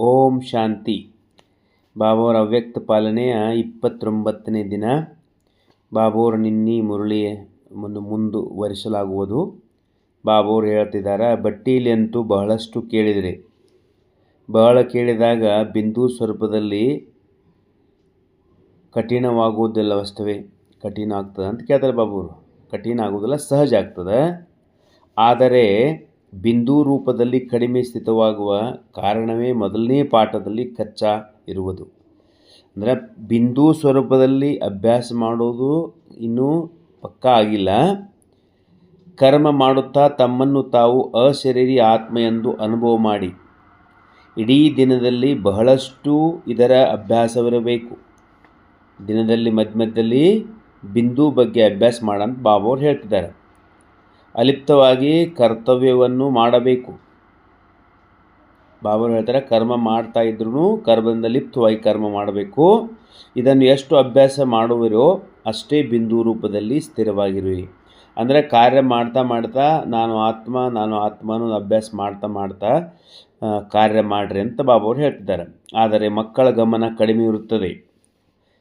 ಓಂ ಶಾಂತಿ. ಬಾಬೋರ ಅವ್ಯಕ್ತ ಪಾಲನೆಯ ಇಪ್ಪತ್ತೊಂಬತ್ತನೇ ದಿನ ಬಾಬೋರ ನಿನ್ನಿ ಮುರಳಿ ಮುಂದೆ ಮುಂದುವರಿಸಲಾಗುವುದು. ಬಾಬೋರು ಹೇಳ್ತಿದ್ದಾರೆ, ಬಟ್ಟೀಲಿ ಅಂತೂ ಬಹಳಷ್ಟು ಕೇಳಿದರೆ. ಬಹಳ ಕೇಳಿದಾಗ ಬಿಂದು ಸ್ವರೂಪದಲ್ಲಿ ಕಠಿಣವಾಗುವುದಿಲ್ಲವಷ್ಟವೇ ಕಠಿಣ ಆಗ್ತದೆ ಅಂತ ಕೇಳ್ತಾರೆ ಬಾಬೋರು. ಕಠಿಣ ಆಗುವುದಿಲ್ಲ, ಸಹಜ ಆಗ್ತದೆ. ಆದರೆ ಬಿಂದು ರೂಪದಲ್ಲಿ ಕಡಿಮೆ ಸ್ಥಿತವಾಗುವ ಕಾರಣವೇ ಮೊದಲನೇ ಪಾಠದಲ್ಲಿ ಕಚ್ಚಾ ಇರುವುದು. ಅಂದರೆ ಬಿಂದು ಸ್ವರೂಪದಲ್ಲಿ ಅಭ್ಯಾಸ ಮಾಡೋದು ಇನ್ನೂ ಪಕ್ಕಾ ಆಗಿಲ್ಲ. ಕರ್ಮ ಮಾಡುತ್ತಾ ತಮ್ಮನ್ನು ತಾವು ಅಶರೀರಿ ಆತ್ಮ ಎಂದು ಅನುಭವ ಮಾಡಿ. ಇಡೀ ದಿನದಲ್ಲಿ ಬಹಳಷ್ಟು ಇದರ ಅಭ್ಯಾಸವಿರಬೇಕು. ದಿನದಲ್ಲಿ ಮಧ್ಯ ಮಧ್ಯದಲ್ಲಿ ಬಿಂದು ಬಗ್ಗೆ ಅಭ್ಯಾಸ ಮಾಡಂತ ಬಾಬು ಹೇಳ್ತಿದ್ದಾರೆ. ಅಲಿಪ್ತವಾಗಿ ಕರ್ತವ್ಯವನ್ನು ಮಾಡಬೇಕು. ಬಾಬರು ಹೇಳ್ತಾರೆ, ಕರ್ಮ ಮಾಡ್ತಾ ಇದ್ರೂ ಕರ್ಮದಿಂದ ಲಿಪ್ತವಾಗಿ ಕರ್ಮ ಮಾಡಬೇಕು. ಇದನ್ನು ಎಷ್ಟು ಅಭ್ಯಾಸ ಮಾಡುವಿರೋ ಅಷ್ಟೇ ಬಿಂದು ರೂಪದಲ್ಲಿ ಸ್ಥಿರವಾಗಿರುವಿ. ಅಂದರೆ ಕಾರ್ಯ ಮಾಡ್ತಾ ಮಾಡ್ತಾ, ನಾನು ಆತ್ಮ, ನಾನು ಆತ್ಮನೂ ಅಭ್ಯಾಸ ಮಾಡ್ತಾ ಮಾಡ್ತಾ ಕಾರ್ಯ ಮಾಡ್ರಿ ಅಂತ ಬಾಬವರು ಹೇಳ್ತಿದ್ದಾರೆ. ಆದರೆ ಮಕ್ಕಳ ಗಮನ ಕಡಿಮೆ ಇರುತ್ತದೆ.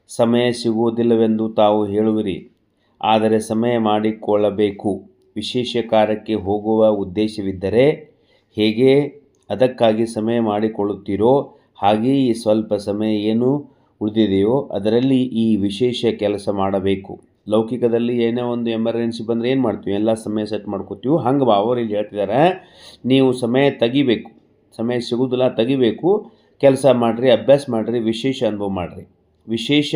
ಸಮಯ ಸಿಗುವುದಿಲ್ಲವೆಂದು ತಾವು ಹೇಳುವಿರಿ. ಆದರೆ ಸಮಯ ಮಾಡಿಕೊಳ್ಳಬೇಕು. ವಿಶೇಷ ಕಾರ್ಯಕ್ಕೆ ಹೋಗುವ ಉದ್ದೇಶವಿದ್ದರೆ ಹೇಗೆ ಅದಕ್ಕಾಗಿ ಸಮಯ ಮಾಡಿಕೊಳ್ಳುತ್ತೀರೋ ಹಾಗೆಯೇ ಈ ಸ್ವಲ್ಪ ಸಮಯ ಏನು ಉಳಿದಿದೆಯೋ ಅದರಲ್ಲಿ ಈ ವಿಶೇಷ ಕೆಲಸ ಮಾಡಬೇಕು. ಲೌಕಿಕದಲ್ಲಿ ಏನೇ ಒಂದು ಎಮರ್ಜೆನ್ಸಿ ಬಂದರೆ ಏನು ಮಾಡ್ತೀವಿ? ಎಲ್ಲ ಸಮಯ ಸೆಟ್ ಮಾಡ್ಕೋತೀವಿ? ಹಂಗೆ ಅವರು ಇಲ್ಲಿ ಹೇಳ್ತಿದ್ದಾರೆ, ನೀವು ಸಮಯ ತೆಗಿಬೇಕು. ಸಮಯ ಸಿಗೋದಿಲ್ಲ, ತೆಗಿಬೇಕು. ಕೆಲಸ ಮಾಡಿರಿ, ಅಭ್ಯಾಸ ಮಾಡಿರಿ, ವಿಶೇಷ ಅನುಭವ ಮಾಡಿರಿ. ವಿಶೇಷ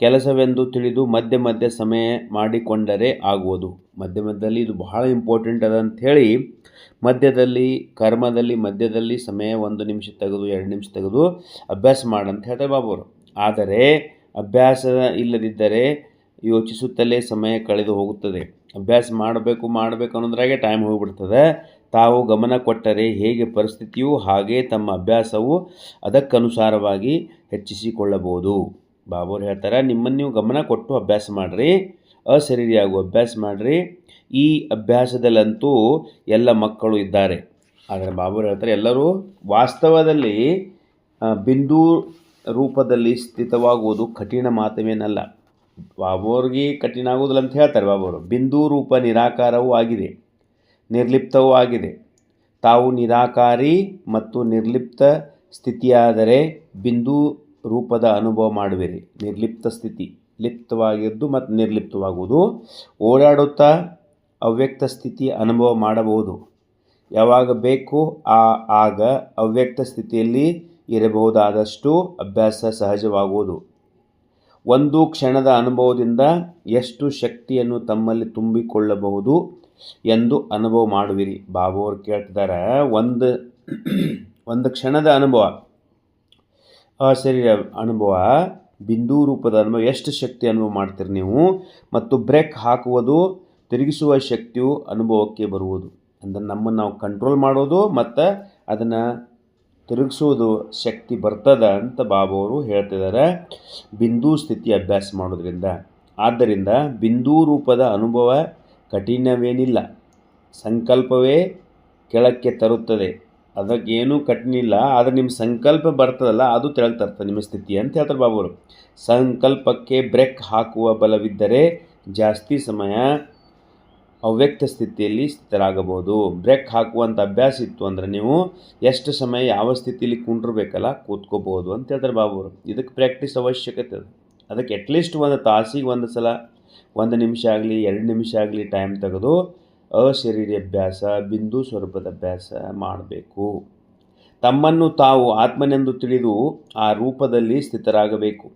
ಕೆಲಸವೆಂದು ತಿಳಿದು ಮಧ್ಯ ಮಧ್ಯ ಸಮಯ ಮಾಡಿಕೊಂಡರೆ ಆಗುವುದು. ಮಧ್ಯ ಮಧ್ಯದಲ್ಲಿ ಇದು ಬಹಳ ಇಂಪಾರ್ಟೆಂಟ್ ಅದ ಹೇಳಿ, ಮಧ್ಯದಲ್ಲಿ, ಕರ್ಮದಲ್ಲಿ ಮಧ್ಯದಲ್ಲಿ ಸಮಯ ಒಂದು ನಿಮಿಷ ತೆಗೆದು, ಎರಡು ನಿಮಿಷ ತೆಗೆದು ಅಭ್ಯಾಸ ಮಾಡಂತ ಹೇಳ್ತಾರೆ ಬಾಬುವರು. ಆದರೆ ಅಭ್ಯಾಸ ಇಲ್ಲದಿದ್ದರೆ ಯೋಚಿಸುತ್ತಲೇ ಸಮಯ ಕಳೆದು ಹೋಗುತ್ತದೆ. ಅಭ್ಯಾಸ ಮಾಡಬೇಕು ಮಾಡಬೇಕು ಅನ್ನೋದ್ರಾಗೆ ಟೈಮ್ ಹೋಗಿಬಿಡ್ತದೆ. ತಾವು ಗಮನ ಕೊಟ್ಟರೆ ಹೇಗೆ ಪರಿಸ್ಥಿತಿಯು ಹಾಗೆ ತಮ್ಮ ಅಭ್ಯಾಸವು ಅದಕ್ಕನುಸಾರವಾಗಿ ಹೆಚ್ಚಿಸಿಕೊಳ್ಳಬಹುದು. ಬಾಬೋರು ಹೇಳ್ತಾರೆ, ನಿಮ್ಮನ್ನು ನೀವು ಗಮನ ಕೊಟ್ಟು ಅಭ್ಯಾಸ ಮಾಡಿರಿ ಅಶರೀರಿಯಾಗುವ ಅಭ್ಯಾಸ ಮಾಡಿರಿ. ಈ ಅಭ್ಯಾಸದಲ್ಲಂತೂ ಎಲ್ಲ ಮಕ್ಕಳು ಇದ್ದಾರೆ. ಆದರೆ ಬಾಬೋರು ಹೇಳ್ತಾರೆ, ಎಲ್ಲರೂ ವಾಸ್ತವದಲ್ಲಿ ಬಿಂದು ರೂಪದಲ್ಲಿ ಸ್ಥಿತವಾಗುವುದು ಕಠಿಣ ಮಾತವೇನಲ್ಲ. ಬಾಬೋರಿಗೆ ಕಠಿಣ ಆಗುವುದಿಲ್ಲ ಅಂತ ಹೇಳ್ತಾರೆ ಬಾಬೋರು. ಬಿಂದು ರೂಪ ನಿರಾಕಾರವೂ ಆಗಿದೆ, ನಿರ್ಲಿಪ್ತವೂ ಆಗಿದೆ. ತಾವು ನಿರಾಕಾರಿ ಮತ್ತು ನಿರ್ಲಿಪ್ತ ಸ್ಥಿತಿಯಾದರೆ ಬಿಂದು ರೂಪದ ಅನುಭವ ಮಾಡುವಿರಿ. ನಿರ್ಲಿಪ್ತ ಸ್ಥಿತಿ. ಲಿಪ್ತವಾಗಿದ್ದು ಮತ್ತು ನಿರ್ಲಿಪ್ತವಾಗುವುದು. ಓಡಾಡುತ್ತಾ ಅವ್ಯಕ್ತ ಸ್ಥಿತಿ ಅನುಭವ ಮಾಡಬಹುದು. ಯಾವಾಗ ಬೇಕು ಆ, ಆಗ ಅವ್ಯಕ್ತ ಸ್ಥಿತಿಯಲ್ಲಿ ಇರಬಹುದಾದಷ್ಟು ಅಭ್ಯಾಸ ಸಹಜವಾಗುವುದು. ಒಂದು ಕ್ಷಣದ ಅನುಭವದಿಂದ ಎಷ್ಟು ಶಕ್ತಿಯನ್ನು ತಮ್ಮಲ್ಲಿ ತುಂಬಿಕೊಳ್ಳಬಹುದು ಎಂದು ಅನುಭವ ಮಾಡುವಿರಿ. ಬಾಬು ಅವ್ರು ಕೇಳ್ತಿದ್ದಾರೆ, ಒಂದು ಒಂದು ಕ್ಷಣದ ಅನುಭವ. ಶರೀರ ಅನುಭವ, ಬಿಂದು ರೂಪದ ಅನುಭವ, ಎಷ್ಟು ಶಕ್ತಿ ಅನುಭವ ಮಾಡ್ತೀರಿ ನೀವು? ಮತ್ತು ಬ್ರೇಕ್ ಹಾಕುವುದು, ತಿರುಗಿಸುವ ಶಕ್ತಿಯು ಅನುಭವಕ್ಕೆ ಬರುವುದು. ಅಂದರೆ ನಮ್ಮನ್ನು ನಾವು ಕಂಟ್ರೋಲ್ ಮಾಡೋದು ಮತ್ತು ಅದನ್ನು ತಿರುಗಿಸೋದು ಶಕ್ತಿ ಬರ್ತದ ಅಂತ ಬಾಬು ಅವರು ಹೇಳ್ತಿದ್ದಾರೆ. ಬಿಂದು ಸ್ಥಿತಿ ಅಭ್ಯಾಸ ಮಾಡೋದ್ರಿಂದ. ಆದ್ದರಿಂದ ಬಿಂದು ರೂಪದ ಅನುಭವ ಕಠಿಣವೇನಿಲ್ಲ. ಸಂಕಲ್ಪವೇ ಕೆಳಕ್ಕೆ ತರುತ್ತದೆ. ಅದಕ್ಕೇನೂ ಕಠಿಣ ಇಲ್ಲ ಆದರೆ ನಿಮ್ಮ ಸಂಕಲ್ಪ ಬರ್ತದಲ್ಲ, ಅದು ತೆಳಗೆ ತರ್ತದೆ ನಿಮ್ಮ ಸ್ಥಿತಿ ಅಂತ ಹೇಳ್ತಾರೆ ಬಾಬುರು ಸಂಕಲ್ಪಕ್ಕೆ ಬ್ರೇಕ್ ಹಾಕುವ ಬಲವಿದ್ದರೆ ಜಾಸ್ತಿ ಸಮಯ ಅವ್ಯಕ್ತ ಸ್ಥಿತಿಯಲ್ಲಿ ಸ್ಥಿತರಾಗಬಹುದು. ಬ್ರೇಕ್ ಹಾಕುವಂಥ ಅಭ್ಯಾಸ ಇತ್ತು ಅಂದರೆ ನೀವು ಎಷ್ಟು ಸಮಯ ಯಾವ ಸ್ಥಿತಿಯಲ್ಲಿ ಕುಂಡಿರ್ಬೇಕಲ್ಲ ಕೂತ್ಕೋಬೋದು ಅಂತ ಹೇಳ್ತಾರೆ ಬಾಬುರು ಇದಕ್ಕೆ ಪ್ರಾಕ್ಟೀಸ್ ಅವಶ್ಯಕತೆ ಅದು. ಅದಕ್ಕೆ ಅಟ್ಲೀಸ್ಟ್ ಒಂದು ತಾಸಿಗೆ ಒಂದು ಸಲ, ಒಂದು ನಿಮಿಷ ಆಗಲಿ, ಎರಡು ನಿಮಿಷ ಆಗಲಿ ಟೈಮ್ ತೆಗೆದು ಅಶರೀರಿ ಅಭ್ಯಾಸ ಬಿಂದು ಸ್ವರೂಪದ ಅಭ್ಯಾಸ ಮಾಡಬೇಕು. ತಮ್ಮನ್ನು ತಾವು ಆತ್ಮನೆಂದು ತಿಳಿದು ಆ ರೂಪದಲ್ಲಿ ಸ್ಥಿತರಾಗಬೇಕು.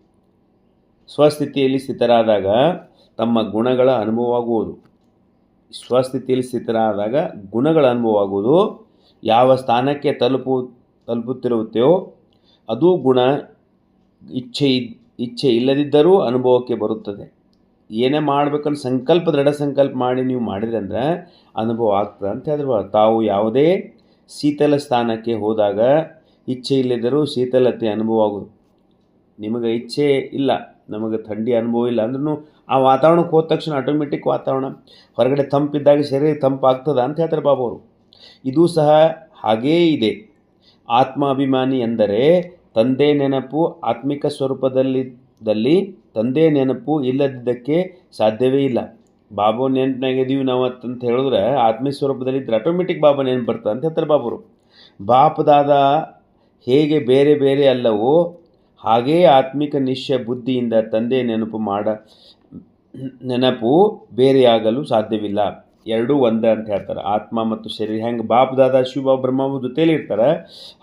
ಸ್ವಸ್ಥಿತಿಯಲ್ಲಿ ಸ್ಥಿತರಾದಾಗ ತಮ್ಮ ಗುಣಗಳ ಅನುಭವವಾಗುವುದು. ಸ್ವಸ್ಥಿತಿಯಲ್ಲಿ ಸ್ಥಿತರಾದಾಗ ಗುಣಗಳ ಅನುಭವವಾಗುವುದು. ಯಾವ ಸ್ಥಾನಕ್ಕೆ ತಲುಪು ತಲುಪುತ್ತಿರುತ್ತೆಯೋ ಅದು ಗುಣ ಇಚ್ಛೆ ಇಚ್ಛೆ ಇಲ್ಲದಿದ್ದರೂ ಅನುಭವಕ್ಕೆ ಬರುತ್ತದೆ. ಏನೇ ಮಾಡಬೇಕನ್ನ ಸಂಕಲ್ಪ, ದೃಢ ಸಂಕಲ್ಪ ಮಾಡಿ ನೀವು ಮಾಡಿದ್ರೆ ಅಂದ್ರೆ ಅನುಭವ ಆಗ್ತದೆ ಅಂತ ಹೇಳಿದ್ರು. ತಾವು ಯಾವುದೇ ಶೀತಲ ಸ್ಥಾನಕ್ಕೆ ಹೋದಾಗ ಇಚ್ಛೆ ಇಲ್ಲದರೂ ಶೀತಲತೆ ಅನುಭವ ಆಗೋದು. ನಿಮಗೆ ಇಚ್ಛೆ ಇಲ್ಲ, ನಮಗೆ ಥಂಡಿ ಅನುಭವ ಇಲ್ಲ ಅಂದ್ರೂ ಆ ವಾತಾವರಣಕ್ಕೆ ಹೋದ ತಕ್ಷಣ ಆಟೋಮೆಟಿಕ್ ವಾತಾವರಣ. ಹೊರಗಡೆ ತಂಪಿದ್ದಾಗ ಶರೀರ ತಂಪಾಗ್ತದ ಅಂತ ಹೇಳ್ತಾರೆ ಬಾಬು ಅವರು. ಇದು ಸಹ ಹಾಗೇ ಇದೆ. ಆತ್ಮಾಭಿಮಾನಿ ಎಂದರೆ ತಂದೆ ನೆನಪು, ಆತ್ಮಿಕ ಸ್ವರೂಪದಲ್ಲಿ, ದಲ್ಲಿ ತಂದೆ ನೆನಪು ಇಲ್ಲದಿದ್ದಕ್ಕೆ ಸಾಧ್ಯವೇ ಇಲ್ಲ. ಬಾಬು ನೆನಪಿನಾಗಿದ್ದೀವಿ ನಾವು ಅಂತ ಹೇಳಿದ್ರೆ ಆತ್ಮೀಯ ಸ್ವರೂಪದಲ್ಲಿ ಇದ್ರೆ ಆಟೋಮೆಟಿಕ್ ಬಾಬಾ ನೆನಪು ಬರ್ತಾ ಅಂತ ಹೇಳ್ತಾರೆ ಬಾಬರು. ಬಾಪದಾದ ಹೇಗೆ ಬೇರೆ ಬೇರೆ ಅಲ್ಲವೋ ಹಾಗೇ ಆತ್ಮಿಕ ನಿಶ್ಚಯ ಬುದ್ಧಿಯಿಂದ ತಂದೆ ನೆನಪು ಮಾಡ, ನೆನಪು ಬೇರೆಯಾಗಲು ಸಾಧ್ಯವಿಲ್ಲ. ಎರಡೂ ಒಂದೇ ಅಂತ ಹೇಳ್ತಾರೆ. ಆತ್ಮ ಮತ್ತು ಶರೀರ ಹೆಂಗೆ ಬಾಪದಾದ ಶಿವ ಬ್ರಹ್ಮ ಜೊತೆಯಲ್ಲಿ ಇರ್ತಾರೆ,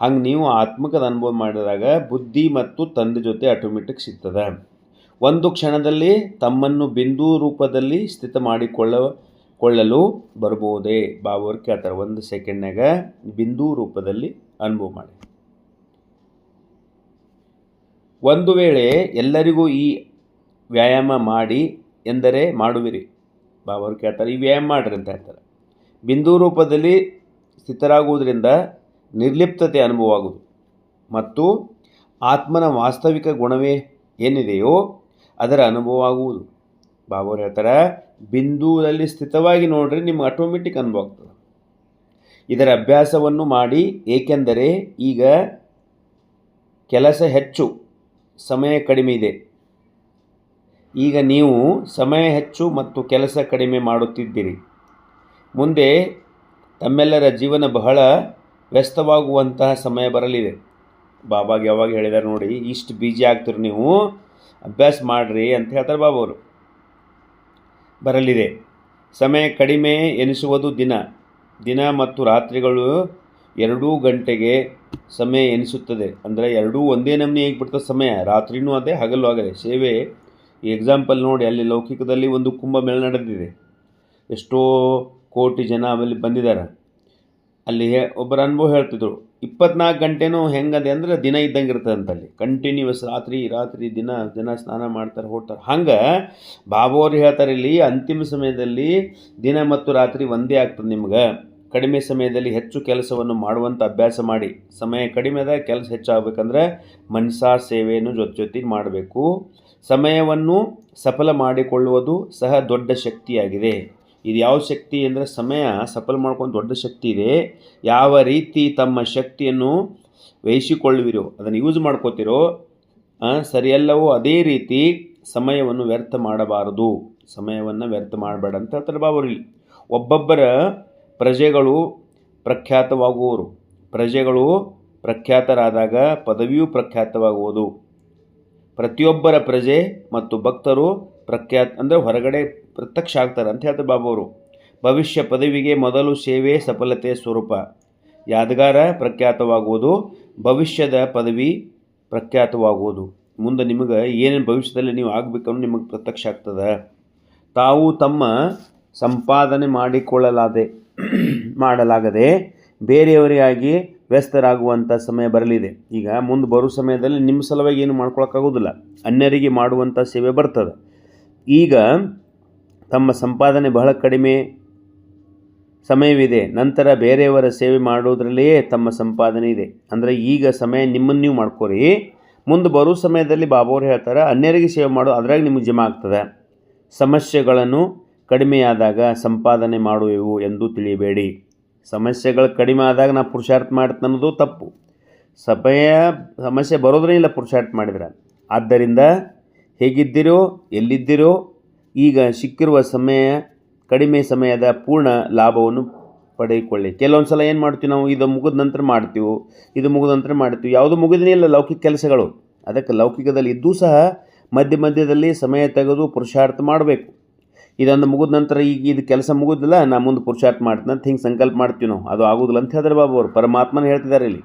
ಹಂಗೆ ನೀವು ಆತ್ಮಕದ ಅನುಭವ ಮಾಡಿದಾಗ ಬುದ್ಧಿ ಮತ್ತು ತಂದೆ ಜೊತೆ ಆಟೋಮೆಟಿಕ್ ಸಿಗ್ತದೆ. ಒಂದು ಕ್ಷಣದಲ್ಲಿ ತಮ್ಮನ್ನು ಬಿಂದು ರೂಪದಲ್ಲಿ ಸ್ಥಿತ ಮಾಡಿಕೊಳ್ಳ ಕೊಳ್ಳಲು ಬರ್ಬೋದೇ ಬಾಬುವರು ಕೇಳ್ತಾರೆ. ಒಂದು ಸೆಕೆಂಡ್ನಾಗ ಬಿಂದು ರೂಪದಲ್ಲಿ ಅನುಭವ ಮಾಡಿ. ಒಂದು ವೇಳೆ ಎಲ್ಲರಿಗೂ ಈ ವ್ಯಾಯಾಮ ಮಾಡಿ ಎಂದರೆ ಮಾಡುವಿರಿ. ಬಾಬಾವ್ರು ಕೇಳ್ತಾರೆ. ಈ ವ್ಯಾಯಾಮ ಮಾಡ್ರಿ ಅಂತ ಹೇಳ್ತಾರೆ. ಬಿಂದು ರೂಪದಲ್ಲಿ ಸ್ಥಿತರಾಗುವುದರಿಂದ ನಿರ್ಲಿಪ್ತತೆ ಅನುಭವ ಆಗುವುದು ಮತ್ತು ಆತ್ಮನ ವಾಸ್ತವಿಕ ಗುಣವೇ ಏನಿದೆಯೋ ಅದರ ಅನುಭವ ಆಗುವುದು. ಬಾಬಾವ್ರು ಹೇಳ್ತಾರೆ ಬಿಂದುದಲ್ಲಿ ಸ್ಥಿತವಾಗಿ ನೋಡ್ರಿ ನಿಮ್ಗೆ ಆಟೋಮೆಟಿಕ್ ಅನುಭವ ಆಗ್ತದೆ. ಇದರ ಅಭ್ಯಾಸವನ್ನು ಮಾಡಿ, ಏಕೆಂದರೆ ಈಗ ಕೆಲಸ ಹೆಚ್ಚು, ಸಮಯ ಕಡಿಮೆ ಇದೆ. ಈಗ ನೀವು ಸಮಯ ಹೆಚ್ಚು ಮತ್ತು ಕೆಲಸ ಕಡಿಮೆ ಮಾಡುತ್ತಿದ್ದೀರಿ. ಮುಂದೆ ತಮ್ಮೆಲ್ಲರ ಜೀವನ ಬಹಳ ವ್ಯಸ್ತವಾಗುವಂತಹ ಸಮಯ ಬರಲಿದೆ. ಬಾಬಾಗೆ ಯಾವಾಗ ಹೇಳಿದಾರೆ ನೋಡಿ, ಇಷ್ಟು ಬಿಜಿ ಆಗ್ತೀರಿ ನೀವು ಅಭ್ಯಾಸ ಮಾಡಿರಿ ಅಂತ ಹೇಳ್ತಾರೆ ಬಾಬವರು. ಬರಲಿದೆ. ಸಮಯ ಕಡಿಮೆ ಎನಿಸುವುದು ದಿನ. ದಿನ ಮತ್ತು ರಾತ್ರಿಗಳು ಎರಡೂ ಗಂಟೆಗೆ ಸಮಯ ಎನಿಸುತ್ತದೆ. ಅಂದರೆ ಎರಡೂ ಒಂದೇ ನಮೂನೆ ಆಗಿಬಿಡ್ತದೆ ಸಮಯ. ರಾತ್ರಿನೂ ಅದೇ, ಹಗಲು ಆಗದೆ ಸೇವೆ, ಈ ಎಕ್ಸಾಂಪಲ್ ನೋಡಿ, ಅಲ್ಲಿ ಲೌಕಿಕದಲ್ಲಿ ಒಂದು ಕುಂಭಮೇಳ ನಡೆದಿದೆ. ಎಷ್ಟೋ ಕೋಟಿ ಜನ ಅಲ್ಲಿ ಬಂದಿದ್ದಾರೆ. ಅಲ್ಲಿ ಒಬ್ಬರ ಅನುಭವ ಹೇಳ್ತಿದ್ರು, ಇಪ್ಪತ್ನಾಲ್ಕು ಗಂಟೆನೂ ಹೆಂಗದೆ ಅಂದ್ರೆ ದಿನ ಇದ್ದಂಗೆ ಇರ್ತದೆ ಅಂತ ಅಲ್ಲಿ ಕಂಟಿನ್ಯೂಸ್ ರಾತ್ರಿ ರಾತ್ರಿ ದಿನ ದಿನ ಸ್ನಾನ ಮಾಡ್ತಾರೆ ಹೋಗ್ತಾರೆ ಹಂಗೆ ಬಾಬೋರು ಹೇಳ್ತಾರೆ ಇಲ್ಲಿ, ಅಂತಿಮ ಸಮಯದಲ್ಲಿ ದಿನ ಮತ್ತು ರಾತ್ರಿ ಒಂದೇ ಆಗ್ತದೆ ನಿಮ್ಗೆ. ಕಡಿಮೆ ಸಮಯದಲ್ಲಿ ಹೆಚ್ಚು ಕೆಲಸವನ್ನು ಮಾಡುವಂಥ ಅಭ್ಯಾಸ ಮಾಡಿ. ಸಮಯ ಕಡಿಮೆ ಅದ ಕೆಲಸ ಹೆಚ್ಚಾಗಬೇಕಂದ್ರೆ ಮನಸಾ ಸೇವೆಯನ್ನು ಜೊತೆ ಜೊತೆಗೆ ಮಾಡಬೇಕು. ಸಮಯವನ್ನು ಸಫಲ ಮಾಡಿಕೊಳ್ಳುವುದು ಸಹ ದೊಡ್ಡ ಶಕ್ತಿಯಾಗಿದೆ. ಇದು ಯಾವ ಶಕ್ತಿ ಅಂದರೆ ಸಮಯ, ಸಫಲ ಮಾಡ್ಕೊಂಡು ದೊಡ್ಡ ಶಕ್ತಿ ಇದೆ. ಯಾವ ರೀತಿ ತಮ್ಮ ಶಕ್ತಿಯನ್ನು ವಹಿಸಿಕೊಳ್ಳುವಿರೋ, ಅದನ್ನು ಯೂಸ್ ಮಾಡ್ಕೋತಿರೋ ಸರಿಯಲ್ಲವೋ ಅದೇ ರೀತಿ ಸಮಯವನ್ನು ವ್ಯರ್ಥ ಮಾಡಬಾರದು. ಸಮಯವನ್ನು ವ್ಯರ್ಥ ಮಾಡಬೇಡ ಅಂತ ಹೇಳ್ತಾರೆ ಬಾಬರಲ್ಲಿ ಒಬ್ಬೊಬ್ಬರ ಪ್ರಜೆಗಳು ಪ್ರಖ್ಯಾತವಾಗುವರು. ಪ್ರಜೆಗಳು ಪ್ರಖ್ಯಾತರಾದಾಗ ಪದವಿಯೂ ಪ್ರಖ್ಯಾತವಾಗುವುದು. ಪ್ರತಿಯೊಬ್ಬರ ಪ್ರಜೆ ಮತ್ತು ಭಕ್ತರು ಪ್ರಖ್ಯಾತ ಅಂದರೆ ಹೊರಗಡೆ ಪ್ರತ್ಯಕ್ಷ ಆಗ್ತಾರೆ. ಅಂತ ಹೇಳ್ತಾರೆ ಬಾಬುವರು. ಭವಿಷ್ಯ ಪದವಿಗೆ ಮೊದಲು ಸೇವೆ ಸಫಲತೆ ಸ್ವರೂಪ. ಯಾದಗಾರ ಪ್ರಖ್ಯಾತವಾಗುವುದು, ಭವಿಷ್ಯದ ಪದವಿ ಪ್ರಖ್ಯಾತವಾಗುವುದು. ಮುಂದೆ ನಿಮಗೆ ಏನೇನು ಭವಿಷ್ಯದಲ್ಲಿ ನೀವು ಆಗಬೇಕನ್ನು ನಿಮಗೆ ಪ್ರತ್ಯಕ್ಷ ಆಗ್ತದೆ. ತಾವು ತಮ್ಮ ಸಂಪಾದನೆ ಮಾಡಿಕೊಳ್ಳಲಾದೆ, ಮಾಡಲಾಗದೆ ಬೇರೆಯವರಿಗಾಗಿ ವ್ಯಸ್ತರಾಗುವಂಥ ಸಮಯ ಬರಲಿದೆ. ಈಗ ಮುಂದೆ ಬರೋ ಸಮಯದಲ್ಲಿ ನಿಮ್ಮ ಸಲುವಾಗಿ ಏನು ಮಾಡ್ಕೊಳಕ್ಕಾಗೋದಿಲ್ಲ. ಅನ್ಯರಿಗೆ ಮಾಡುವಂಥ ಸೇವೆ ಬರ್ತದೆ. ಈಗ ತಮ್ಮ ಸಂಪಾದನೆ ಬಹಳ ಕಡಿಮೆ ಸಮಯವಿದೆ. ನಂತರ ಬೇರೆಯವರ ಸೇವೆ ಮಾಡೋದರಲ್ಲಿಯೇ ತಮ್ಮ ಸಂಪಾದನೆ ಇದೆ. ಅಂದರೆ ಈಗ ಸಮಯ ನಿಮ್ಮನ್ನು ನೀವು ಮಾಡ್ಕೋರಿ. ಮುಂದೆ ಬರೋ ಸಮಯದಲ್ಲಿ ಬಾಬೋರು ಹೇಳ್ತಾರೆ, ಅನ್ಯರಿಗೆ ಸೇವೆ ಮಾಡೋ, ಅದ್ರಾಗ ನಿಮಗೆ ಜಮಾ ಆಗ್ತದೆ. ಸಮಸ್ಯೆಗಳನ್ನು ಕಡಿಮೆಯಾದಾಗ ಸಂಪಾದನೆ ಮಾಡುವೆವು ಎಂದು ತಿಳಿಯಬೇಡಿ. ಸಮಸ್ಯೆಗಳು ಕಡಿಮೆ ಆದಾಗ ನಾ ಪುರುಷಾರ್ಥ ಅನ್ನೋದು ತಪ್ಪು. ಸಮಯ, ಸಮಸ್ಯೆ ಬರೋದ್ರೇ ಇಲ್ಲ ಪುರುಷಾರ್ಥ ಮಾಡಿದ್ರೆ. ಆದ್ದರಿಂದ ಹೇಗಿದ್ದೀರೋ, ಎಲ್ಲಿದ್ದೀರೋ, ಈಗ ಸಿಕ್ಕಿರುವ ಸಮಯ, ಕಡಿಮೆ ಸಮಯದ ಪೂರ್ಣ ಲಾಭವನ್ನು ಪಡೆದುಕೊಳ್ಳಿ ಕೆಲವೊಂದು ಸಲ ಏನು ಮಾಡ್ತೀವಿ ನಾವು? ಇದು ಮುಗಿದ ನಂತರ ಮಾಡ್ತೀವಿ. ಇದು ಮುಗಿದ ನಂತರ ಮಾಡ್ತೀವಿ. ಯಾವುದು ಮುಗಿದನೇ ಇಲ್ಲ ಲೌಕಿಕ ಕೆಲಸಗಳು. ಅದಕ್ಕೆ ಲೌಕಿಕದಲ್ಲಿ ಇದ್ದೂ ಸಹ ಮಧ್ಯ ಮಧ್ಯದಲ್ಲಿ ಸಮಯ ತೆಗೆದು ಪುರುಷಾರ್ಥ ಮಾಡಬೇಕು. ಇದೊಂದು ಮುಗಿದ ನಂತರ ಈಗ ಇದು ಕೆಲಸ ಮುಗಿದಿಲ್ಲ, ನಾ ಮುಂದೆ ಪುರುಷಾರ್ಥ ಮಾಡ್ತೀನಿ ಅಂತ ಹಿಂಗೆ ಸಂಕಲ್ಪ ಮಾಡ್ತೀವಿ ನಾವು. ಅದು ಆಗೋದಿಲ್ಲ ಅಂತ ಹೇಳಿದ್ರೆ ಬಾಬು ಅವರು. ಪರಮಾತ್ಮನ ಹೇಳ್ತಿದ್ದಾರೆ ಇಲ್ಲಿ.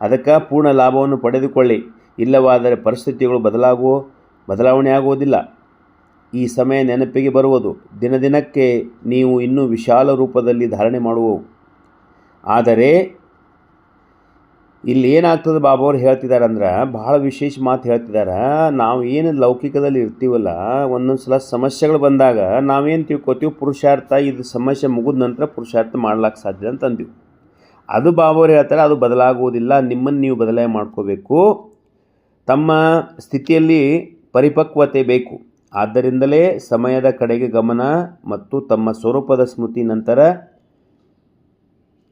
ಅದಕ್ಕೆ ಪೂರ್ಣ ಲಾಭವನ್ನು ಪಡೆದುಕೊಳ್ಳಿ. ಇಲ್ಲವಾದರೆ ಪರಿಸ್ಥಿತಿಗಳು ಬದಲಾಗುವ? ಬದಲಾವಣೆ ಆಗುವುದಿಲ್ಲ. ಈ ಸಮಯ ನೆನಪಿಗೆ ಬರುವುದು. ದಿನ ದಿನಕ್ಕೆ ನೀವು ಇನ್ನೂ ವಿಶಾಲ ರೂಪದಲ್ಲಿ ಧಾರಣೆ ಮಾಡುವವು. ಆದರೆ, ಇಲ್ಲಿ ಏನಾಗ್ತದೆ ಬಾಬಾ ಹೇಳ್ತಿದ್ದಾರೆ ಅಂದ್ರೆ ಭಾಳ ವಿಶೇಷ ಮಾತು ಹೇಳ್ತಿದ್ದಾರೆ. ನಾವು ಏನು ಲೌಕಿಕದಲ್ಲಿ ಇರ್ತೀವಲ್ಲ, ಒಂದೊಂದು ಸಲ ಸಮಸ್ಯೆಗಳು ಬಂದಾಗ ನಾವೇನು ತಿಳ್ಕೊತೀವಿ? ಪುರುಷಾರ್ಥ, ಇದು ಸಮಸ್ಯೆ ಮುಗಿದ ನಂತರ ಪುರುಷಾರ್ಥ ಮಾಡ್ಲಿಕ್ಕೆ ಸಾಧ್ಯ ಅಂತ ಅಂದೀವಿ. ಅದು ಬಾಬಾ ಅವ್ರು ಹೇಳ್ತಾರೆ, ಅದು ಬದಲಾಗುವುದಿಲ್ಲ. ನಿಮ್ಮನ್ನು ನೀವು ಬದಲಾವಣೆ ಮಾಡ್ಕೋಬೇಕು. ತಮ್ಮ ಸ್ಥಿತಿಯಲ್ಲಿ ಪರಿಪಕ್ವತೆ ಬೇಕು. ಆದ್ದರಿಂದಲೇ ಸಮಯದ ಕಡೆಗೆ ಗಮನ ಮತ್ತು ತಮ್ಮ ಸ್ವರೂಪದ ಸ್ಮೃತಿ ನಂತರ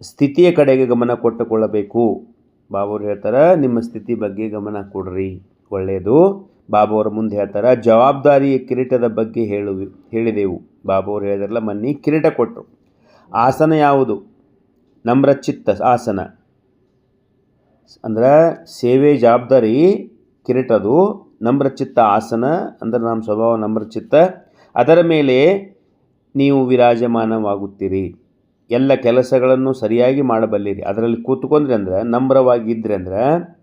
ಸ್ಥಿತಿಯ ಕಡೆಗೆ ಗಮನ ಕೊಟ್ಟುಕೊಳ್ಳಬೇಕು. ಬಾಬುರು ಹೇಳ್ತಾರೆ, ನಿಮ್ಮ ಸ್ಥಿತಿ ಬಗ್ಗೆ ಗಮನ ಕೊಡ್ರಿ. ಒಳ್ಳೆಯದು. ಬಾಬುವರ ಮುಂದೆ ಹೇಳ್ತಾರೆ, ಜವಾಬ್ದಾರಿಯ ಕಿರೀಟದ ಬಗ್ಗೆ ಹೇಳು, ಹೇಳಿದೆವು. ಬಾಬುವರು ಹೇಳಿದ್ರಲ್ಲ, ಮನ್ನಿ, ಕಿರೀಟ ಕೊಟ್ಟರು ಆಸನ ಯಾವುದು? ನಮ್ರಚಿತ್ತ ಆಸನ. ಅಂದ್ರೆ ಸೇವೆ, ಜವಾಬ್ದಾರಿ, ಕಿರೀಟದು ನಮ್ರಚಿತ್ತ ಆಸನ, ಅಂದ್ರೆ ನಮ್ಮ ಸ್ವಭಾವ ನಮ್ರಚಿತ್ತ, ಅದರ ಮೇಲೆ ನೀವು ವಿರಾಜಮಾನವಾಗುತ್ತೀರಿ. ಎಲ್ಲ ಕೆಲಸಗಳನ್ನು ಸರಿಯಾಗಿ ಮಾಡಬಲ್ಲಿರಿ. ಅದರಲ್ಲಿ ಕೂತ್ಕೊಂಡ್ರಿ ಅಂದ್ರೆ, ನಮ್ರವಾಗಿದ್ರಿ ಅಂದ್ರೆ,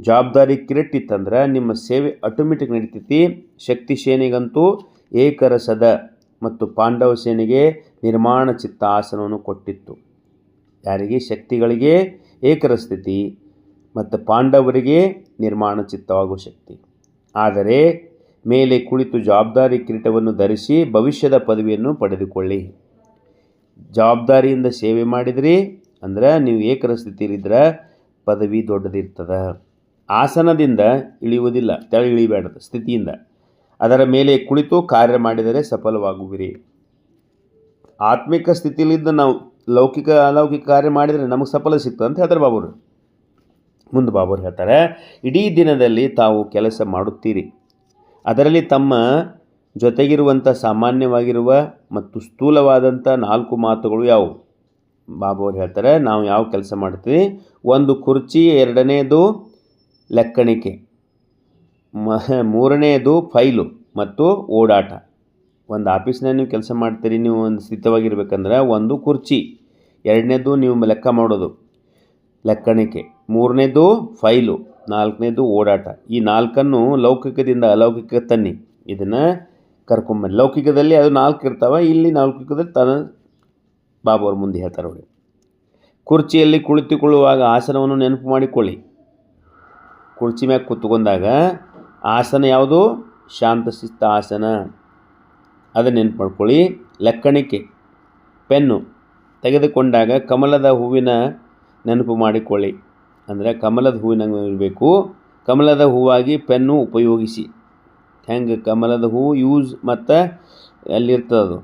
ಜವಾಬ್ದಾರಿ ಕಿರಟ್ಟಿತ್ತಂದ್ರೆ ನಿಮ್ಮ ಸೇವೆ ಆಟೋಮೆಟಿಕ್ ನಡೀತೈತಿ. ಶಕ್ತಿ ಸೇನೆಗಂತೂ ಏಕರಸದ ಮತ್ತು ಪಾಂಡವ ಸೇನೆಗೆ ನಿರ್ಮಾಣ ಚಿತ್ತ ಆಸನವನ್ನು ಕೊಟ್ಟಿತ್ತು. ಯಾರಿಗೆ? ಶಕ್ತಿಗಳಿಗೆ ಏಕರಸ್ಥಿತಿ ಮತ್ತು ಪಾಂಡವರಿಗೆ ನಿರ್ಮಾಣ ಚಿತ್ತವಾಗುವ ಶಕ್ತಿ. ಆದರೆ ಮೇಲೆ ಕುಳಿತು ಜವಾಬ್ದಾರಿ ಕಿರೀಟವನ್ನು ಧರಿಸಿ ಭವಿಷ್ಯದ ಪದವಿಯನ್ನು ಪಡೆದುಕೊಳ್ಳಿ. ಜವಾಬ್ದಾರಿಯಿಂದ ಸೇವೆ ಮಾಡಿದ್ರಿ ಅಂದ್ರೆ ನೀವು ಏಕರ ಸ್ಥಿತಿಯಲ್ಲಿದ್ದರೆ ಪದವಿ ದೊಡ್ಡದಿರ್ತದೆ. ಆಸನದಿಂದ ಇಳಿಯುವುದಿಲ್ಲ, ತೆಳ ಇಳಿಬೇಡದು ಸ್ಥಿತಿಯಿಂದ. ಅದರ ಮೇಲೆ ಕುಳಿತು ಕಾರ್ಯ ಮಾಡಿದರೆ ಸಫಲವಾಗುವಿರಿ. ಆತ್ಮಿಕ ಸ್ಥಿತಿಯಲ್ಲಿದ್ದ ನಾವು ಲೌಕಿಕ ಅಲೌಕಿಕ ಕಾರ್ಯ ಮಾಡಿದರೆ ನಮಗೆ ಸಫಲ ಸಿಗ್ತದೆ ಅಂತ ಹೇಳ್ತಾರೆ ಬಾಬುರು ಮುಂದೆ ಬಾಬರು ಹೇಳ್ತಾರೆ, ಇಡೀ ದಿನದಲ್ಲಿ ತಾವು ಕೆಲಸ ಮಾಡುತ್ತೀರಿ. ಅದರಲ್ಲಿ ತಮ್ಮ ಜೊತೆಗಿರುವಂಥ ಸಾಮಾನ್ಯವಾಗಿರುವ ಮತ್ತು ಸ್ಥೂಲವಾದಂಥ ನಾಲ್ಕು ಮಾತುಗಳು ಯಾವುವು? ಬಾಬು ಹೇಳ್ತಾರೆ, ನಾವು ಯಾವ ಕೆಲಸ ಮಾಡ್ತೀವಿ ಒಂದು ಕುರ್ಚಿ, ಎರಡನೇದು ಲೆಕ್ಕಣಿಕೆ, ಮ ಮೂರನೆಯದು ಫೈಲು ಮತ್ತು ಓಡಾಟ. ಒಂದು ಆಫೀಸ್ನ ನೀವು ಕೆಲಸ ಮಾಡ್ತೀರಿ, ನೀವು ಒಂದು ಸ್ಥಿತವಾಗಿರ್ಬೇಕಂದ್ರೆ ಒಂದು ಕುರ್ಚಿ, ಎರಡನೇದು ನೀವು ಲೆಕ್ಕ ಮಾಡೋದು, ಲೆಕ್ಕಣಿಕೆ. ಮೂರನೇದು ಫೈಲು, ನಾಲ್ಕನೇದು ಓಡಾಟ. ಈ ನಾಲ್ಕನ್ನು ಲೌಕಿಕದಿಂದ ಅಲೌಕಿಕ ತನ್ನಿ. ಇದನ್ನು ಕರ್ಕೊಂಬನ್ನಿ. ಲೌಕಿಕದಲ್ಲಿ ಅದು ನಾಲ್ಕು ಇರ್ತಾವೆ, ಇಲ್ಲಿ ನಾಲ್ಕಿಕದಲ್ಲಿ ತನ್ನ ಬಾಬು ಅವ್ರ ಮುಂದೆ ಹೇಳ್ತಾರೆ ನೋಡಿ. ಕುರ್ಚಿಯಲ್ಲಿ ಕುಳಿತುಕೊಳ್ಳುವಾಗ ಆಸನವನ್ನು ನೆನಪು ಮಾಡಿಕೊಳ್ಳಿ. ಕುರ್ಚಿ ಮ್ಯಾಗ ಕೂತ್ಕೊಂಡಾಗ ಆಸನ ಯಾವುದು? ಶಾಂತಶಿಸ್ತ ಆಸನ. ಅದನ್ನು ನೆನಪು ಮಾಡ್ಕೊಳ್ಳಿ. ಲೆಕ್ಕಣಿಕೆ. ಪೆನ್ನು. ತೆಗೆದುಕೊಂಡಾಗ ಕಮಲದ ಹೂವಿನ ನೆನಪು ಮಾಡಿಕೊಳ್ಳಿ. ಅಂದರೆ ಕಮಲದ ಹೂವಿನಂಗೆ ಇರಬೇಕು. ಕಮಲದ ಹೂವಾಗಿ ಪೆನ್ನು ಉಪಯೋಗಿಸಿ. ಹೆಂಗೆ ಕಮಲದ ಹೂವು ಯೂಸ್ ಮತ್ತು ಅಲ್ಲಿರ್ತದೆ ಅದು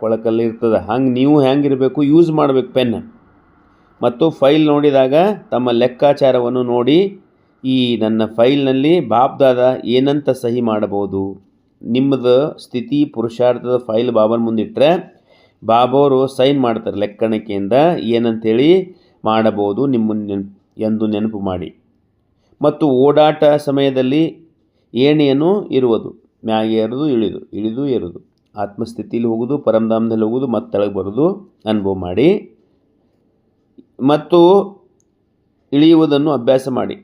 ಕೊಳಕಲ್ಲಿ ಇರ್ತದೆ. ಹಂಗೆ ನೀವು ಹೆಂಗಿರಬೇಕು ಯೂಸ್ ಮಾಡಬೇಕು ಪೆನ್. ಮತ್ತು ಫೈಲ್ ನೋಡಿದಾಗ ತಮ್ಮ ಲೆಕ್ಕಾಚಾರವನ್ನು ನೋಡಿ ಈ ನನ್ನ ಫೈಲ್ನಲ್ಲಿ ಬಾಬ್ದಾದ ಏನಂತ ಸಹಿ ಮಾಡಬಹುದು? ನಿಮ್ಮದು ಸ್ಥಿತಿ, ಪುರುಷಾರ್ಥದ ಫೈಲ್ ಬಾಬನ ಮುಂದಿಟ್ಟರೆ ಬಾಬವರು ಸೈನ್ ಮಾಡ್ತಾರೆ ಲೆಕ್ಕಣಿಕೆಯಿಂದ ಏನಂತೇಳಿ ಮಾಡಬಹುದು. ನಿಮ್ಮ ಎಂದು ನೆನಪು ಮಾಡಿ. ಮತ್ತು ಓಡಾಟ ಸಮಯದಲ್ಲಿ ಏಣಿಯನ್ನು ಇರುವುದು, ಮ್ಯಾಗೆ ಏರೋದು ಇಳಿದು ಇಳಿದು ಏರೋದು ಆತ್ಮಸ್ಥಿತಿಯಲ್ಲಿ ಹೋಗೋದು ಪರಮಧಾಮದಲ್ಲಿ ಹೋಗೋದು ಮತ್ತು ತೆಳಗೆ ಬರೋದು ಅನುಭವ ಮಾಡಿ. ಮತ್ತು ಇಳಿಯುವುದನ್ನು ಅಭ್ಯಾಸ ಮಾಡಿ.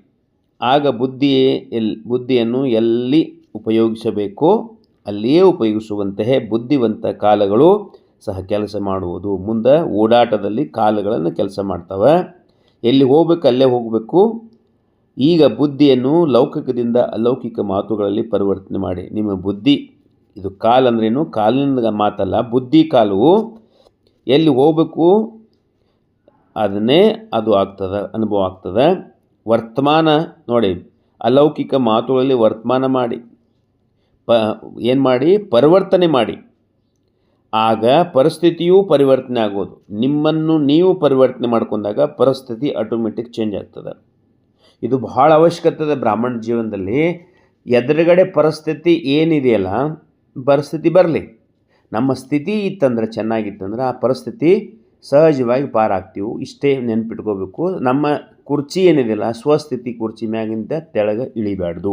ಆಗ ಬುದ್ಧಿ ಎಲ್, ಬುದ್ಧಿಯನ್ನು ಎಲ್ಲಿ ಉಪಯೋಗಿಸಬೇಕೋ ಅಲ್ಲಿಯೇ ಉಪಯೋಗಿಸುವಂತಹ ಬುದ್ಧಿವಂತ ಕಾಲಗಳು ಸಹ ಕೆಲಸ ಮಾಡುವುದು. ಮುಂದೆ ಓಡಾಟದಲ್ಲಿ ಕಾಲುಗಳನ್ನು ಕೆಲಸ ಮಾಡ್ತವೆ. ಎಲ್ಲಿ ಹೋಗ್ಬೇಕು, ಅಲ್ಲೇ ಹೋಗಬೇಕು. ಈಗ ಬುದ್ಧಿಯನ್ನು ಲೌಕಿಕದಿಂದ ಅಲೌಕಿಕ ಮಾತುಗಳಲ್ಲಿ ಪರಿವರ್ತನೆ ಮಾಡಿ. ನಿಮ್ಮ ಬುದ್ಧಿ, ಇದು ಕಾಲು ಅಂದ್ರೇನು ಕಾಲಿನ ಮಾತಲ್ಲ, ಬುದ್ಧಿ ಕಾಲು ಎಲ್ಲಿ ಹೋಗಬೇಕು, ಅದನ್ನೇ ಅದು ಆಗ್ತದೆ, ಅನುಭವ ಆಗ್ತದೆ. ವರ್ತಮಾನ ನೋಡಿ, ಅಲೌಕಿಕ ಮಾತುಗಳಲ್ಲಿ ವರ್ತಮಾನ ಮಾಡಿ, ಪ, ಏನು ಮಾಡಿ? ಪರಿವರ್ತನೆ ಮಾಡಿ. ಆಗ ಪರಿಸ್ಥಿತಿಯೂ ಪರಿವರ್ತನೆ ಆಗೋದು. ನಿಮ್ಮನ್ನು ನೀವು ಪರಿವರ್ತನೆ ಮಾಡ್ಕೊಂಡಾಗ ಪರಿಸ್ಥಿತಿ ಆಟೋಮೆಟಿಕ್ ಚೇಂಜ್ ಆಗ್ತದೆ. ಇದು ಬಹಳ ಅವಶ್ಯಕತೆ ಇದೆ ಬ್ರಾಹ್ಮಣ ಜೀವನದಲ್ಲಿ. ಎದುರುಗಡೆ ಪರಿಸ್ಥಿತಿ ಏನಿದೆಯಲ್ಲ, ಪರಿಸ್ಥಿತಿ ಬರಲಿ. ನಮ್ಮ ಸ್ಥಿತಿ ಇತ್ತಂದ್ರೆ ಚೆನ್ನಾಗಿತ್ತಂದ್ರೆ ಆ ಪರಿಸ್ಥಿತಿ ಸಹಜವಾಗಿ ಪಾರಾಗ್ತೀವಿ. ಇಷ್ಟೇ ನೆನ್ಪಿಟ್ಕೋಬೇಕು. ನಮ್ಮ ಕುರ್ಚಿ ಏನಿದೆಯಲ್ಲ, ಸ್ವಸ್ಥಿತಿ ಕುರ್ಚಿ ಮ್ಯಾಗಿಂದ ತೆಳಗೆ ಇಳಿಬಾರ್ದು.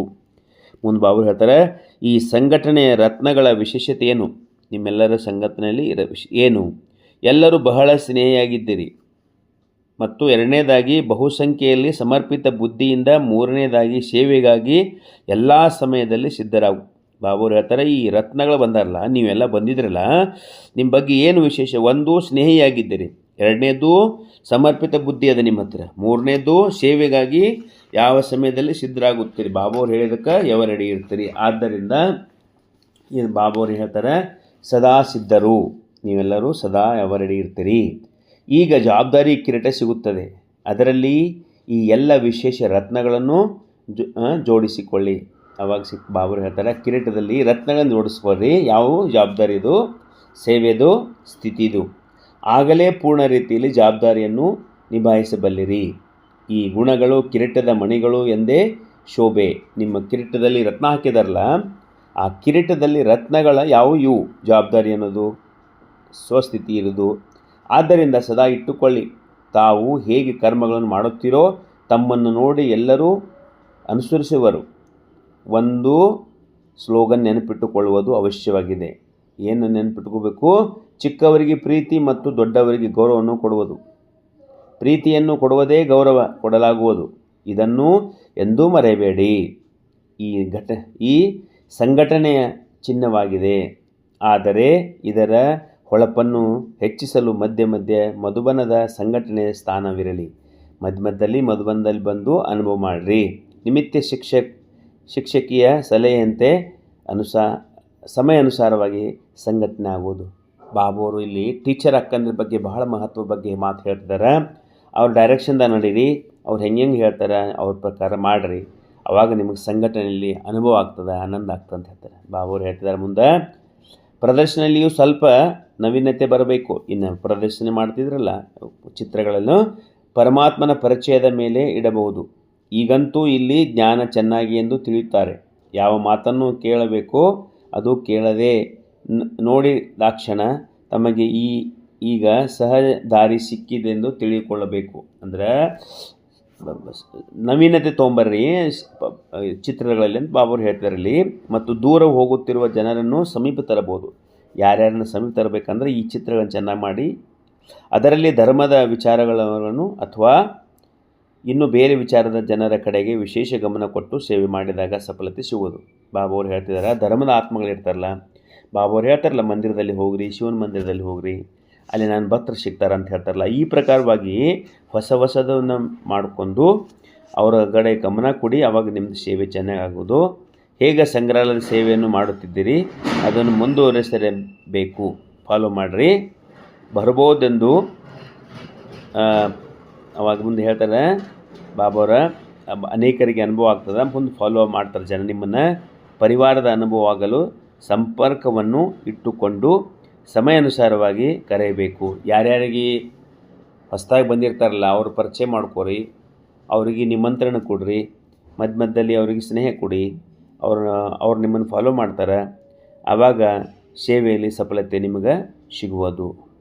ಮುಂದೆ ಬಾಬು ಹೇಳ್ತಾರೆ, ಈ ಸಂಘಟನೆಯ ರತ್ನಗಳ ವಿಶೇಷತೆ ಏನು? ನಿಮ್ಮೆಲ್ಲರ ಸಂಗತಿನಲ್ಲಿ ಇರ ಏನು? ಎಲ್ಲರೂ ಬಹಳ ಸ್ನೇಹಿಯಾಗಿದ್ದೀರಿ. ಮತ್ತು ಎರಡನೇದಾಗಿ, ಬಹುಸಂಖ್ಯೆಯಲ್ಲಿ ಸಮರ್ಪಿತ ಬುದ್ಧಿಯಿಂದ ಮೂರನೇದಾಗಿ, ಸೇವೆಗಾಗಿ ಎಲ್ಲ ಸಮಯದಲ್ಲಿ ಸಿದ್ಧರಾಗು. ಬಾಬುರು ಹೇಳ್ತಾರೆ, ಈ ರತ್ನಗಳು ಬಂದಾರಲ್ಲ, ನೀವೆಲ್ಲ ಬಂದಿದ್ರಲ್ಲ ನಿಮ್ಮ ಬಗ್ಗೆ ಏನು ವಿಶೇಷ? ಒಂದು, ಸ್ನೇಹಿಯಾಗಿದ್ದೀರಿ. ಎರಡನೇದು, ಸಮರ್ಪಿತ ಬುದ್ಧಿ ಅದ ನಿಮ್ಮ ಹತ್ರ. ಮೂರನೇದು, ಸೇವೆಗಾಗಿ ಯಾವ ಸಮಯದಲ್ಲಿ ಸಿದ್ಧರಾಗುತ್ತೀರಿ? ಬಾಬುವ್ರು ಹೇಳಿದಕ್ಕೆ ಯಾವ ರೆಡಿ ಇರ್ತೀರಿ? ಆದ್ದರಿಂದ, ಇದು ಬಾಬುವ್ರು ಹೇಳ್ತಾರೆ ಸದಾ ಸಿದ್ಧರು. ನೀವೆಲ್ಲರೂ ಸದಾ ಅವರೆಡಿ ಇರ್ತೀರಿ ಈಗ ಜವಾಬ್ದಾರಿ ಕಿರೀಟ ಸಿಗುತ್ತದೆ. ಅದರಲ್ಲಿ ಈ ಎಲ್ಲ ವಿಶೇಷ ರತ್ನಗಳನ್ನು ಜೋಡಿಸಿಕೊಳ್ಳಿ. ಅವಾಗ ಸಿಕ್, ಬಾಬರು ಹೇಳ್ತಾರೆ, ಕಿರೀಟದಲ್ಲಿ ರತ್ನಗಳನ್ನು ಜೋಡಿಸ್ಕೊಳ್ಳಿ. ಯಾವ ಜವಾಬ್ದಾರಿದು ಸೇವೆದು, ಸ್ಥಿತಿದು. ಆಗಲೇ ಪೂರ್ಣ ರೀತಿಯಲ್ಲಿ ಜವಾಬ್ದಾರಿಯನ್ನು ನಿಭಾಯಿಸಬಲ್ಲಿರಿ. ಈ ಗುಣಗಳು, ಕಿರೀಟದ ಮಣಿಗಳು ಎಂದೇ ಶೋಭೆ. ನಿಮ್ಮ ಕಿರೀಟದಲ್ಲಿ ರತ್ನ ಹಾಕಿದಾರಲ್ಲ ಆ ಕಿರೀಟದಲ್ಲಿ ರತ್ನಗಳ ಯಾವ ಇವು ಜವಾಬ್ದಾರಿ ಅನ್ನೋದು, ಸ್ವಸ್ಥಿತಿ ಇರೋದು ಆದ್ದರಿಂದ ಸದಾ ಇಟ್ಟುಕೊಳ್ಳಿ. ತಾವು ಹೇಗೆ ಕರ್ಮಗಳನ್ನು ಮಾಡುತ್ತೀರೋ ತಮ್ಮನ್ನು ನೋಡಿ ಎಲ್ಲರೂ ಅನುಸರಿಸುವರು. ಒಂದು ಸ್ಲೋಗನ್ ನೆನಪಿಟ್ಟುಕೊಳ್ಳುವುದು ಅವಶ್ಯವಾಗಿದೆ. ಏನು ನೆನಪಿಟ್ಕೋಬೇಕು? ಚಿಕ್ಕವರಿಗೆ ಪ್ರೀತಿ ಮತ್ತು ದೊಡ್ಡವರಿಗೆ ಗೌರವವನ್ನು ಕೊಡುವುದು. ಪ್ರೀತಿಯನ್ನು ಕೊಡುವುದೇ ಗೌರವ, ಕೊಡಲಾಗುವುದು. ಇದನ್ನು ಎಂದೂ ಮರೆಯಬೇಡಿ. ಈ ಘಟ, ಈ ಸಂಘಟನೆಯ ಚಿಹ್ನವಾಗಿದೆ ಆದರೆ ಇದರ ಹೊಳಪನ್ನು ಹೆಚ್ಚಿಸಲು ಮಧ್ಯೆ ಮಧ್ಯೆ ಮಧುಬನದ ಸಂಘಟನೆಯ ಸ್ಥಾನವಿರಲಿ. ಮಧ್ಯ ಮಧ್ಯದಲ್ಲಿ ಮಧುಬನದಲ್ಲಿ ಬಂದು ಅನುಭವ ಮಾಡಿರಿ. ನಿಮಿತ್ತ ಶಿಕ್ಷಕ್, ಶಿಕ್ಷಕಿಯ ಸಲಹೆಯಂತೆ ಅನುಸಾ, ಸಮಯ ಅನುಸಾರವಾಗಿ ಸಂಘಟನೆ ಆಗುವುದು ಬಾಬು ಅವರು ಇಲ್ಲಿ ಟೀಚರ್ ಅಕ್ಕಂದ್ರ ಬಗ್ಗೆ ಬಹಳ ಮಹತ್ವ ಬಗ್ಗೆ ಮಾತು ಹೇಳ್ತಿದ್ದಾರೆ ಅವ್ರ ಡೈರೆಕ್ಷನ್ದಾಗ ನಡೀರಿ. ಅವ್ರು ಹೆಂಗೆ ಹೆಂಗೆ ಹೇಳ್ತಾರೆ ಅವ್ರ ಪ್ರಕಾರ ಮಾಡಿರಿ. ಅವಾಗ ನಿಮಗೆ ಸಂಘಟನೆಯಲ್ಲಿ ಅನುಭವ ಆಗ್ತದೆ, ಆನಂದ ಆಗ್ತದೆ ಅಂತ ಹೇಳ್ತಾರೆ. ಬಾಬು ಹೇಳ್ತಿದ್ದಾರೆ ಮುಂದೆ, ಪ್ರದರ್ಶನದಲ್ಲಿಯೂ ಸ್ವಲ್ಪ ನವೀನತೆ ಬರಬೇಕು. ಇನ್ನು ಪ್ರದರ್ಶನ ಮಾಡ್ತಿದ್ರಲ್ಲ, ಚಿತ್ರಗಳನ್ನು ಪರಮಾತ್ಮನ ಪರಿಚಯದ ಮೇಲೆ ಇಡಬಹುದು. ಈಗಂತೂ ಇಲ್ಲಿ ಜ್ಞಾನ ಚೆನ್ನಾಗಿ ಎಂದು ತಿಳಿಯುತ್ತಾರೆ. ಯಾವ ಮಾತನ್ನು ಕೇಳಬೇಕೋ ಅದು ಕೇಳದೆ ನೋಡಿದಾಕ್ಷಣ ತಮಗೆ ಈ, ಈಗ ಸಹಜ ದಾರಿ ಸಿಕ್ಕಿದೆಂದು ತಿಳಿದುಕೊಳ್ಳಬೇಕು. ಅಂದ್ರೆ ನವೀನತೆ ತೊಗೊಂಬರ್ರಿ. ಚಿತ್ರಗಳಲ್ಲಿ ಅಂತ ಬಾಬರು ಹೇಳ್ತಾರೆ ಇಲ್ಲಿ ಮತ್ತು ದೂರ ಹೋಗುತ್ತಿರುವ ಜನರನ್ನು ಸಮೀಪ ತರಬಹುದು. ಯಾರ್ಯಾರನ್ನು ಸಮೀಪ ತರಬೇಕಂದ್ರೆ ಈ ಚಿತ್ರಗಳನ್ನು ಚೆನ್ನಾಗಿ ಮಾಡಿ, ಅದರಲ್ಲಿ ಧರ್ಮದ ವಿಚಾರಗಳನ್ನು ಅಥವಾ ಇನ್ನು ಬೇರೆ ವಿಚಾರದ ಜನರ ಕಡೆಗೆ ವಿಶೇಷ ಗಮನ ಕೊಟ್ಟು ಸೇವೆ ಮಾಡಿದಾಗ ಸಫಲತೆ ಸಿಗುವುದು. ಬಾಬಾವ್ರು ಹೇಳ್ತಿದ್ದಾರೆ ಧರ್ಮದ ಆತ್ಮಗಳಿರ್ತಾರಲ್ಲ ಬಾಬಾವ್ರು ಹೇಳ್ತಾರಲ್ಲ, ಮಂದಿರದಲ್ಲಿ ಹೋಗ್ರಿ, ಶಿವನ ಮಂದಿರದಲ್ಲಿ ಹೋಗ್ರಿ. ಅಲ್ಲಿ ನಾನು ಭಕ್ತರು ಸಿಗ್ತಾರೆ ಅಂತ ಹೇಳ್ತಾರಲ್ಲ, ಈ ಪ್ರಕಾರವಾಗಿ ಹೊಸ ಹೊಸದನ್ನು ಮಾಡಿಕೊಂಡು ಅವರ ಕಡೆ ಗಮನ ಕೊಡಿ, ಅವಾಗ ನಿಮ್ಮದು ಸೇವೆ ಚೆನ್ನಾಗಿ ಆಗೋದು ಹೇಗೆ ಸಂಗ್ರಹಾಲಯದ ಸೇವೆಯನ್ನು ಮಾಡುತ್ತಿದ್ದೀರಿ, ಅದನ್ನು ಮುಂದುವರಿಸಬೇಕು ಫಾಲೋ ಮಾಡಿರಿ. ಬರ್ಬೋದೆಂದು ಅವಾಗ ಮುಂದೆ ಹೇಳ್ತಾರೆ, ಬಾಬಾವ್ರ ಅನೇಕರಿಗೆ ಅನುಭವ ಆಗ್ತದೆ, ಮುಂದೆ ಫಾಲೋ ಮಾಡ್ತಾರೆ ಜನ ನಿಮ್ಮನ್ನು. ಪರಿವಾರದ ಅನುಭವ ಆಗಲು ಸಂಪರ್ಕವನ್ನು ಇಟ್ಟುಕೊಂಡು ಸಮಯಾನುಸಾರವಾಗಿ ಕರೆಯಬೇಕು. ಯಾರ್ಯಾರಿಗೆ ಹೊಸ್ದಾಗಿ ಬಂದಿರ್ತಾರಲ್ಲ, ಅವ್ರ ಪರಿಚಯ ಮಾಡ್ಕೊರಿ, ಅವರಿಗೆ ನಿಮಂತ್ರಣ ಕೊಡ್ರಿ, ಮಧ್ಯ ಮಧ್ಯದಲ್ಲಿ ಅವರಿಗೆ ಸ್ನೇಹ ಕೊಡಿ ಅವ್ರ ಅವ್ರು ನಿಮ್ಮನ್ನು ಫಾಲೋ ಮಾಡ್ತಾರೆ ಆವಾಗ ಸೇವೆಯಲ್ಲಿ ಸಫಲತೆ ನಿಮಗೆ ಸಿಗುವುದು.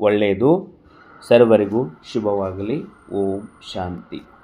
ಒಳ್ಳೆಯದು. ಸರ್ವರಿಗೂ ಶುಭವಾಗಲಿ. ಓಂ ಶಾಂತಿ.